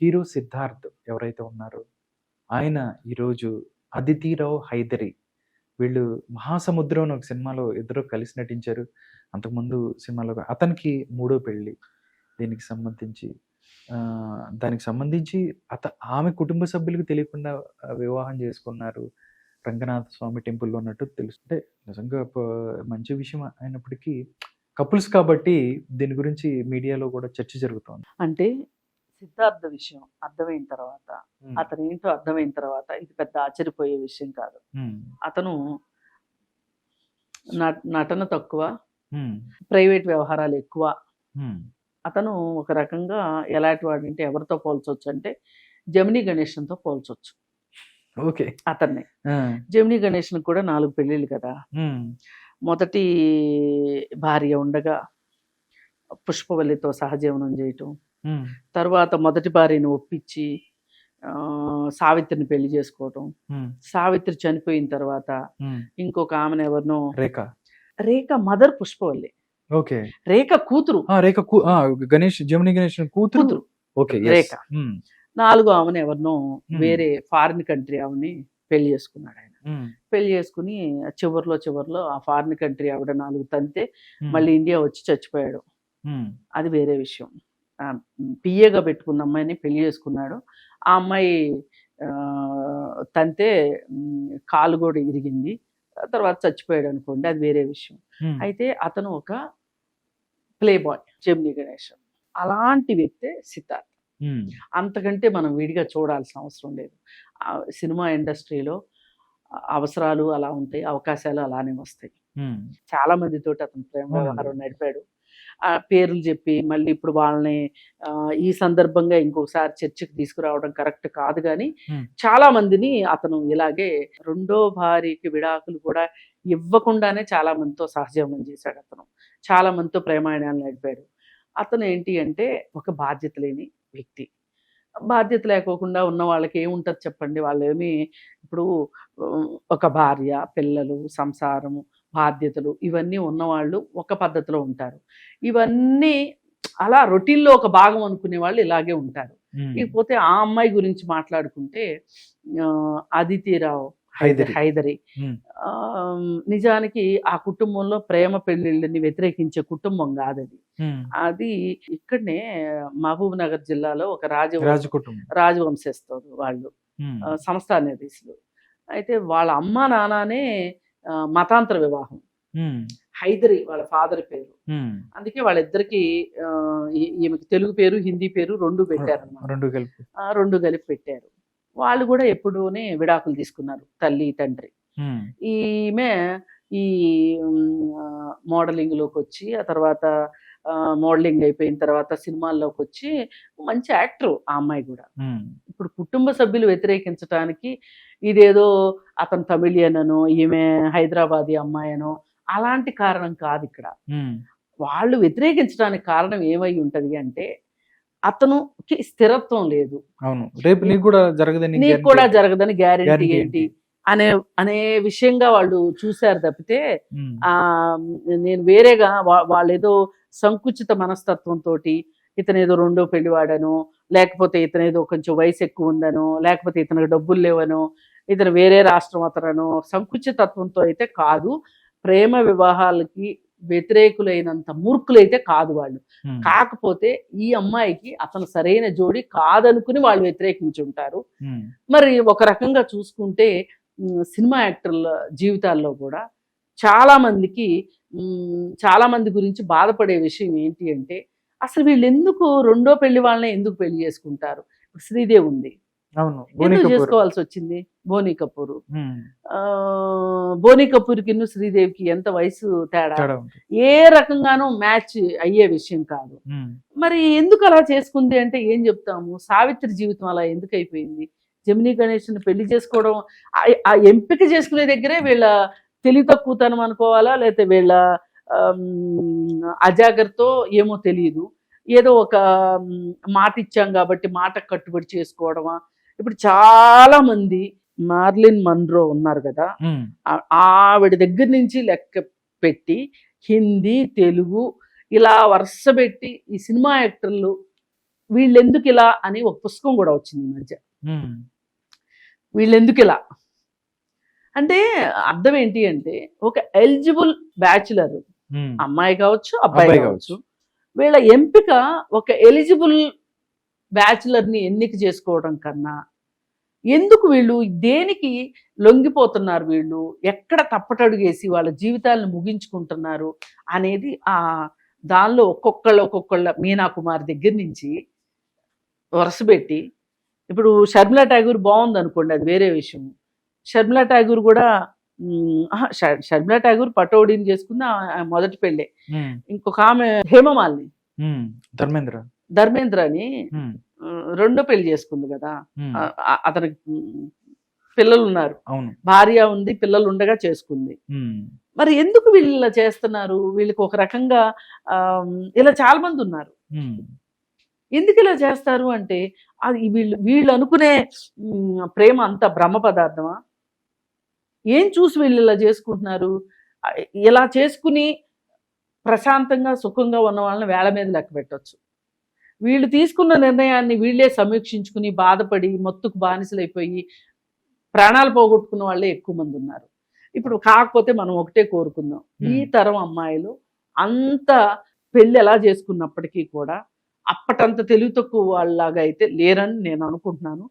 Hero Siddharth ఎవరైతే ఉన్నారో ఆయన ఈరోజు అదితిరావు హైదరి వీళ్ళు మహాసముద్రం అని ఒక సినిమాలో ఇద్దరు కలిసి నటించారు. అంతకుముందు సినిమాలో అతనికి మూడో పెళ్ళి దీనికి సంబంధించి. దానికి సంబంధించి అత ఆమె కుటుంబ సభ్యులకు తెలియకుండా వివాహం చేసుకున్నారు. రంగనాథ స్వామి టెంపుల్లో ఉన్నట్టు తెలుస్తుంటే నిజంగా మంచి విషయం అయినప్పటికీ కపుల్స్ కాబట్టి దీని గురించి మీడియాలో కూడా చర్చ జరుగుతోంది. అంటే సిద్ధార్థ విషయం అర్థమైన తర్వాత అతను ఏంటో అర్థమైన తర్వాత ఇది పెద్ద ఆశ్చర్యపోయే విషయం కాదు. అతను నట- నటన తక్కువ ప్రైవేట్ వ్యవహారాలు ఎక్కువ. అతను ఒక రకంగా ఎలాంటి వాడంటే ఎవరితో పోల్చొచ్చు అంటే జమినీ గణేషన్తో పోల్చొచ్చు. ఓకే. అతన్ని. జమినీ గణేషన్ కూడా నాలుగు పెళ్ళిళ్ళు కదా. మొదటి భార్య ఉండగా పుష్పవల్లితో సహజీవనం చేయటం తర్వాత మొదటి భార్యను ఒప్పించి ఆ, సావిత్రిని పెళ్ళి చేసుకోవటం. సావిత్రి చనిపోయిన తర్వాత. ఇంకొక ఆమెను ఎవరినో రేఖ. రేఖ మదర్ పుష్పవల్లి. ఓకే. రేఖ కూతురు. ఆ, రేఖ గణేష్ జమిని గణేష్ కూతురు? ఓకే. రేఖ. నాలుగో ఆమెను ఎవరినో. వేరే ఫారిన్ కంట్రీ ఆమెని పెళ్ళి చేసుకున్నాడు ఆయన. పెళ్ళి చేసుకుని చివరిలో చివరిలో ఆ ఫారిన్ కంట్రీ ఆవిడ నాలుగు తంతే మళ్ళీ ఇండియా వచ్చి చచ్చిపోయాడు. అది వేరే విషయం. పిఏగా పెట్టుకున్న అమ్మాయిని పెళ్ళి చేసుకున్నాడు. ఆ అమ్మాయి తంతే కాలు కూడా ఇరిగింది. తర్వాత చచ్చిపోయాడు అనుకోండి అది వేరే విషయం. అయితే అతను ఒక ప్లే బాయ్ జెమిని గణేష్. అలాంటి వ్యక్తే సిద్ధార్థ్ అంతకంటే మనం విడిగా చూడాల్సిన అవసరం లేదు. సినిమా ఇండస్ట్రీలో అవసరాలు అలా ఉంటాయి అవకాశాలు అలానే వస్తాయి. చాలా మందితోటి అతను ప్రేమ. వ్యవహారం నడిపాడు. పేర్లు చెప్పి మళ్ళీ ఇప్పుడు వాళ్ళని ఈ సందర్భంగా ఇంకొకసారి చర్చకు తీసుకురావడం కరెక్ట్ కాదు కానీ. చాలా మందిని అతను ఇలాగే రెండో భార్యకి విడాకులు కూడా ఇవ్వకుండానే చాలా మందితో సహజీవనం చేశాడు అతను. చాలా మందితో ప్రేమాయణాలు నడిపాడు. అతను ఏంటి అంటే ఒక బాధ్యత లేని వ్యక్తి. బాధ్యత లేకోకుండా ఉన్న వాళ్ళకి ఏముంటుంది చెప్పండి? వాళ్ళు ఏమి ఇప్పుడు ఒక భార్య పిల్లలు సంసారము బాధ్యతలు ఇవన్నీ ఉన్నవాళ్ళు ఒక పద్ధతిలో ఉంటారు. ఇవన్నీ అలా రొటీన్లో ఒక భాగం అనుకునే వాళ్ళు ఇలాగే ఉంటారు. ఇకపోతే ఆ అమ్మాయి గురించి మాట్లాడుకుంటే అదితిరావు హైదరి. నిజానికి ఆ కుటుంబంలో ప్రేమ పెళ్ళిళ్ళని వ్యతిరేకించే కుటుంబం కాదు అది ఇక్కడనే మహబూబ్ నగర్ జిల్లాలో ఒక రాజ రాజు కుటుంబం రాజవంశస్థులు వాళ్ళు. సంస్థానాధీశులు అయితే వాళ్ళ అమ్మ నాన్ననే మతాంతర వివాహం. హైదరి వాళ్ళ ఫాదర్ పేరు. అందుకే వాళ్ళిద్దరికి ఈమెకి తెలుగు పేరు హిందీ పేరు రెండు పెట్టారు అన్నమాట. రెండు కలిపి. రెండు కలిపి పెట్టారు. వాళ్ళు కూడా ఎప్పుడూనే విడాకులు తీసుకున్నారు తల్లి తండ్రి. ఈమె ఈ మోడలింగ్లోకి వచ్చి ఆ తర్వాత మోడలింగ్ అయిపోయిన తర్వాత సినిమాల్లోకి వచ్చి మంచి యాక్టర్ ఆ అమ్మాయి కూడా. ఇప్పుడు కుటుంబ సభ్యులు వ్యతిరేకించడానికి ఇదేదో అతను తమిళియన్ అనో ఈమె హైదరాబాదీ అమ్మాయి అనో అలాంటి కారణం కాదు ఇక్కడ. వాళ్ళు వ్యతిరేకించడానికి కారణం ఏమై ఉంటది అంటే అతనుకి స్థిరత్వం లేదు. అవును. రేపు నీకు కూడా జరగదని నీకు కూడా? జరగదని గ్యారెంటీ ఏంటి? అనే అనే విషయంగా వాళ్ళు చూశారు తప్పితే ఆ నేను వేరేగా వాళ్ళేదో సంకుచిత మనస్తత్వంతో ఇతను ఏదో రెండో పెళ్ళివాడనో లేకపోతే ఇతను ఏదో కొంచెం వయసు ఎక్కువ ఉందనో లేకపోతే ఇతనికి డబ్బులు లేవనో ఇతను వేరే రాష్ట్రం అతనో సంకుచితత్వంతో అయితే కాదు. ప్రేమ వివాహాలకి వ్యతిరేకులైనంత మూర్ఖులైతే కాదు వాళ్ళు. కాకపోతే ఈ అమ్మాయికి అతను సరైన జోడి కాదనుకుని వాళ్ళు వ్యతిరేకించి ఉంటారు ఉమ్, మరి ఒక రకంగా చూసుకుంటే సినిమా యాక్టర్ల జీవితాల్లో కూడా చాలా మందికి చాలా మంది గురించి బాధపడే విషయం ఏంటి అంటే అసలు వీళ్ళు ఎందుకు రెండో పెళ్ళి వాళ్ళని ఎందుకు పెళ్ళి చేసుకుంటారు? శ్రీదేవి ఉంది. అవును ఎందుకు కపూర్. చేసుకోవాల్సి వచ్చింది? బోనీ కపూర్. బోనీ కపూర్కి శ్రీదేవికి ఎంత వయసు తేడా. ఏ రకంగానూ మ్యాచ్ అయ్యే విషయం కాదు. మరి ఎందుకు అలా చేసుకుంది అంటే ఏం చెప్తాము? సావిత్రి జీవితం అలా ఎందుకు అయిపోయింది? జమినీ గణేష్ని పెళ్ళి చేసుకోవడం ఆ- ఆ ఎంపిక చేసుకునే దగ్గరే వీళ్ళ తెలివి తక్కువతనం అనుకోవాలా? లేకపోతే వీళ్ళ అజాగ్రత్తో ఏమో తెలియదు ఏదో ఒక మాట ఇచ్చాం కాబట్టి మాట కట్టుబడి చేసుకోవడమా? ఇప్పుడు చాలా మంది మార్లిన్ మన్రో ఉన్నారు కదా ఆవిడ దగ్గర నుంచి లెక్క పెట్టి హిందీ తెలుగు ఇలా వరుస పెట్టి ఈ సినిమా యాక్టర్లు వీళ్ళెందుకు ఇలా అని ఒక పుస్తకం కూడా వచ్చింది ఈ మధ్య. వీళ్ళెందుకు ఇలా? అంటే అర్థం ఏంటి అంటే ఒక ఎలిజిబుల్ బ్యాచులర్ అమ్మాయి కావచ్చు అబ్బాయి కావచ్చు. వీళ్ళ ఎంపిక ఒక ఎలిజిబుల్ బ్యాచులర్ని ఎన్నిక చేసుకోవడం కన్నా ఎందుకు వీళ్ళు దేనికి లొంగిపోతున్నారు వీళ్ళు? ఎక్కడ తప్పటడుగేసి వాళ్ళ జీవితాలను ముగించుకుంటున్నారు అనేది ఆ దానిలో ఒక్కొక్కళ్ళ ఒక్కొక్కళ్ళ మీనా కుమార్ దగ్గర నుంచి వరుసపెట్టి ఇప్పుడు షర్మిలా ఠాగూర్ బాగుంది అనుకోండి అది వేరే విషయం. షర్మిలా ఠాగూర్ కూడా షర్మిలా ఠాగూర్ పటోడీని చేసుకుంది ఆ- ఆ మొదటి పెళ్ళే. ఉమ్, ఇంకొక ఆమె హేమమాలిని. ధర్మేంద్ర. ధర్మేంద్ర అని రెండో పెళ్ళి చేసుకుంది కదా. అతనికి పిల్లలు ఉన్నారు. అవును. భార్య ఉంది పిల్లలు ఉండగా చేసుకుంది. మరి ఎందుకు వీళ్ళు ఇలా చేస్తున్నారు? వీళ్ళకి ఒక రకంగా ఇలా చాలా మంది ఉన్నారు ఎందుకు ఇలా చేస్తారు అంటే అది వీళ్ళు వీళ్ళు అనుకునే ప్రేమ అంత బ్రహ్మ పదార్థమా? ఏం చూసి వీళ్ళు ఇలా చేసుకుంటున్నారు? ఇలా చేసుకుని ప్రశాంతంగా సుఖంగా ఉన్న వాళ్ళని వేళ మీద లెక్క పెట్టచ్చు. వీళ్ళు తీసుకున్న నిర్ణయాన్ని వీళ్ళే సమీక్షించుకుని బాధపడి మొత్తుకు బానిసలైపోయి ప్రాణాలు పోగొట్టుకున్న వాళ్ళే ఎక్కువ మంది ఉన్నారు. ఇప్పుడు కాకపోతే మనం ఒకటే కోరుకుందాం. ఈ. తరం అమ్మాయిలు అంత పెళ్ళి ఎలా చేసుకున్నప్పటికీ కూడా అప్పటంత తెలివి తక్కువ వాళ్ళలాగా అయితే లేరని నేను అనుకుంటున్నాను.